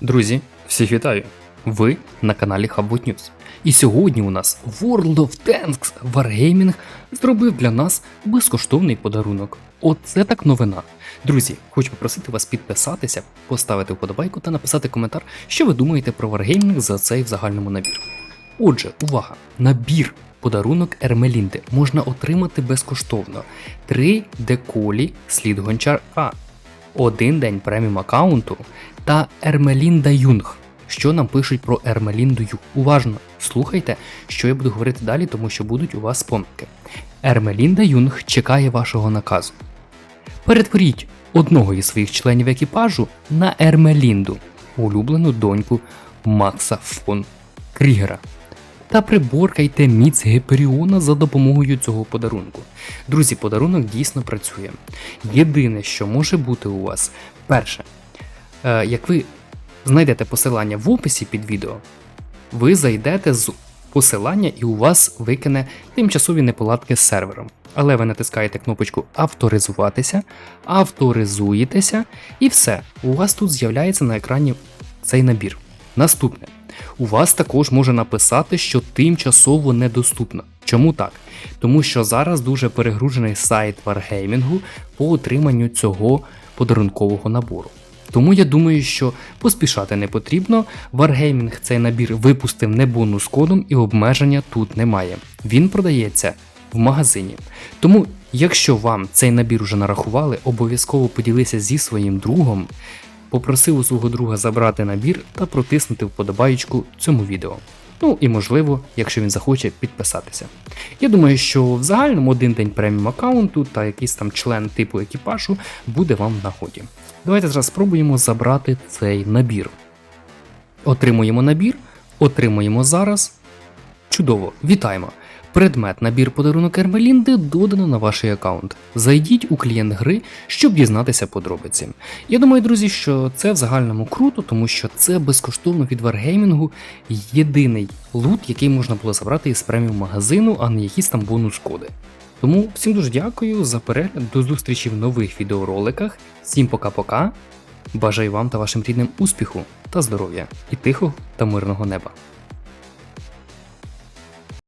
Друзі, всіх вітаю! Ви на каналі Hubot News. І сьогодні у нас World of Tanks Wargaming зробив для нас безкоштовний подарунок. Оце так новина. Друзі, хочу попросити вас підписатися, поставити вподобайку та написати коментар, що ви думаєте про Wargaming за цей в загальному набір. Отже, увага! Набір подарунок Ермелінди можна отримати безкоштовно. Три деколі слід гончара, один день преміум аккаунту та Ермелінда Юнг. Що нам пишуть про Ермелінду Юнг? Уважно слухайте, що я буду говорити далі, тому що будуть у вас помилки. Ермелінда Юнг чекає вашого наказу. Перетворіть одного із своїх членів екіпажу на Ермелінду, улюблену доньку Макса фон Крігера. Та приборкайте міць Геперіона за допомогою цього подарунку. Друзі, подарунок дійсно працює. Єдине, що може бути у вас, перше, е, як ви знайдете посилання в описі під відео, ви зайдете з посилання і у вас викине тимчасові неполадки з сервером. Але ви натискаєте кнопочку авторизуватися, авторизуєтеся, і все. У вас тут з'являється на екрані цей набір. Наступне. У вас також може написати, що тимчасово недоступно. Чому так? Тому що зараз дуже перегружений сайт Wargaming по отриманню цього подарункового набору. Тому я думаю, що поспішати не потрібно. Wargaming цей набір випустив не бонус кодом і обмеження тут немає. Він продається в магазині. Тому, якщо вам цей набір уже нарахували, обов'язково поділися зі своїм другом, попросив у свого друга забрати набір та протиснути вподобаєчку цьому відео. Ну і можливо, якщо він захоче, підписатися. Я думаю, що в загальному один день преміум аккаунту та якийсь там член типу екіпажу буде вам в нагоді. Давайте зараз спробуємо забрати цей набір. Отримуємо набір, отримуємо зараз. Чудово, вітаємо! Предмет набір подарунок Ермелінди додано на ваш аккаунт. Зайдіть у клієнт гри, щоб дізнатися подробиці. Я думаю, друзі, що це в загальному круто, тому що це безкоштовно від Wargaming єдиний лут, який можна було забрати із преміум магазину, а не якісь там бонус коди. Тому всім дуже дякую за перегляд, до зустрічі в нових відеороликах. Всім пока-пока. Бажаю вам та вашим рідним успіху та здоров'я і тихого та мирного неба.